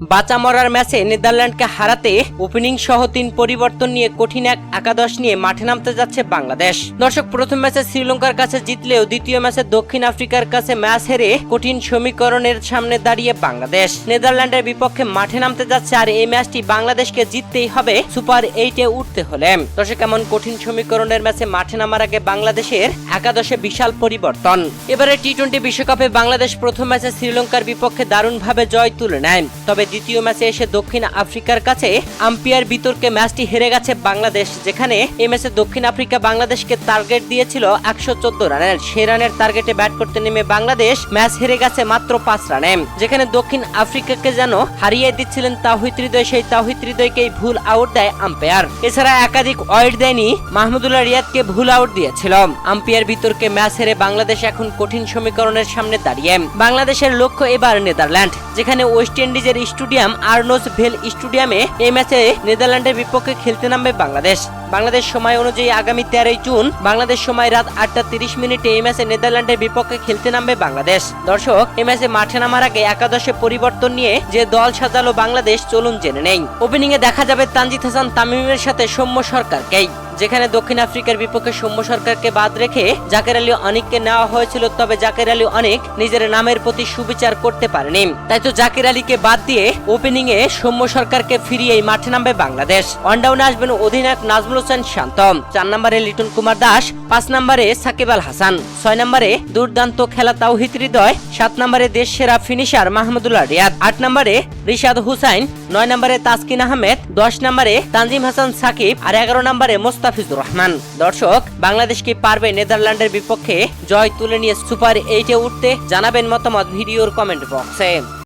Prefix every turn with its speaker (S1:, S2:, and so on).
S1: বাঁচা মরার ম্যাচে নেদারল্যান্ডকে হারাতে ওপেনিং সহ তিন পরিবর্তন নিয়ে কঠিন এক একাদশ নিয়ে মাঠে নামতে যাচ্ছে বাংলাদেশ। দর্শক, প্রথম ম্যাচে শ্রীলঙ্কার কাছে জিতলেও দ্বিতীয় ম্যাচে দক্ষিণ আফ্রিকার কাছে ম্যাচ হেরে কঠিন সমীকরণের সামনে দাঁড়িয়ে বাংলাদেশ। নেদারল্যান্ডের বিপক্ষে মাঠে নামতে যাচ্ছে আর এই ম্যাচটি বাংলাদেশকে জিততেই হবে সুপার এইটে উঠতে হলে। দর্শক, এমন কঠিন সমীকরণের ম্যাচে মাঠে নামার আগে বাংলাদেশের একাদশে বিশাল পরিবর্তন। এবারে টি টোয়েন্টি বিশ্বকাপে বাংলাদেশ প্রথম ম্যাচে শ্রীলঙ্কার বিপক্ষে দারুণভাবে জয় তুলে নেয়। তবে দ্বিতীয় ম্যাচে এসে দক্ষিণ আফ্রিকার কাছে আম্পায়ার বিতর্কে ম্যাচটি হেরে গেছে বাংলাদেশ, যেখানে এই ম্যাচে দক্ষিণ আফ্রিকা বাংলাদেশকে টার্গেট দিয়েছিল একশো চোদ্দ রানের। সে রানের টার্গেটে ব্যাট করতে নেমে বাংলাদেশ ম্যাচ হেরে গেছে মাত্র পাঁচ রানে। যেখানে দক্ষিণ আফ্রিকাকে যেন হারিয়ে দিচ্ছিলেন তাহিদ হৃদয়, সেই তাহিদ হৃদয়কেই ভুল আউট দেয় আম্পায়ার। এছাড়া একাধিক ওয়াইড দেয়নি মাহমুদুল্লাহ রিয়াদকে ভুল আউট দিয়েছিল। আম্পায়ার বিতর্কে ম্যাচ হেরে বাংলাদেশ এখন কঠিন সমীকরণের সামনে দাঁড়িয়ে। বাংলাদেশের লক্ষ্য এবার নেদারল্যান্ড, যেখানে ওয়েস্ট ইন্ডিজের স্টেডিয়াম আর্নোস ভেল স্টেডিয়ামে এই ম্যাচে নেদারল্যান্ডের বিপক্ষে খেলতে নামবে বাংলাদেশ। বাংলাদেশ সময় অনুযায়ী আগামী তেরোই জুন বাংলাদেশ সময় রাত আটটা তিরিশ মিনিটে এই ম্যাচে নেদারল্যান্ডের বিপক্ষে খেলতে নামবে বাংলাদেশ। দর্শক, এই ম্যাচে মাঠে নামার আগে একাদশে পরিবর্তন নিয়ে যে দল সাজালো বাংলাদেশ, চলুন জেনে নেই। ওপেনিং এ দেখা যাবে তানজিদ হাসান তামিমের সাথে সৌম্য সরকারকেই। যেখানে দক্ষিণ আফ্রিকার বিপক্ষে সৌম্য সরকারকে বাদ রেখে জাকের আলী অনেককে নেওয়া হয়েছিল, তবে জাকের আলী অনেক নিজের নামের প্রতি সুবিচার করতে পারেনি। তাই তো জাকির আলীকে বাদ দিয়ে ওপেনিং এ সৌম্য সরকারকে ফিরিয়েই মাঠে নামবে বাংলাদেশ। ওয়ানডাউনে আসবেন অধিনায়ক নাজমুল হোসেন শান্ত চার নম্বরে লিটন কুমার দাস, পাঁচ নম্বরে সাকিব আল হাসান, ছয় নম্বরে দুর্দান্ত খেলা তাওহিদ হৃদয়, সাত নম্বরে দেশ সেরা ফিনিশার মাহমুদুল্লাহ রিয়াদ, আট নম্বরে রিশাদ হুসাইন, নয় নম্বরে তাসকিন আহমেদ, দশ নম্বরে তানজিম হাসান সাকিব আর এগারো নম্বরে মোস্তাফিজুর রহমান। দর্শক, বাংলাদেশ কি পারবে নেদারল্যান্ডের বিপক্ষে? জয় তুলে নিয়ে সুপার এইটে উঠতে জানাবেন মতামত ভিডিওর কমেন্ট বক্সে।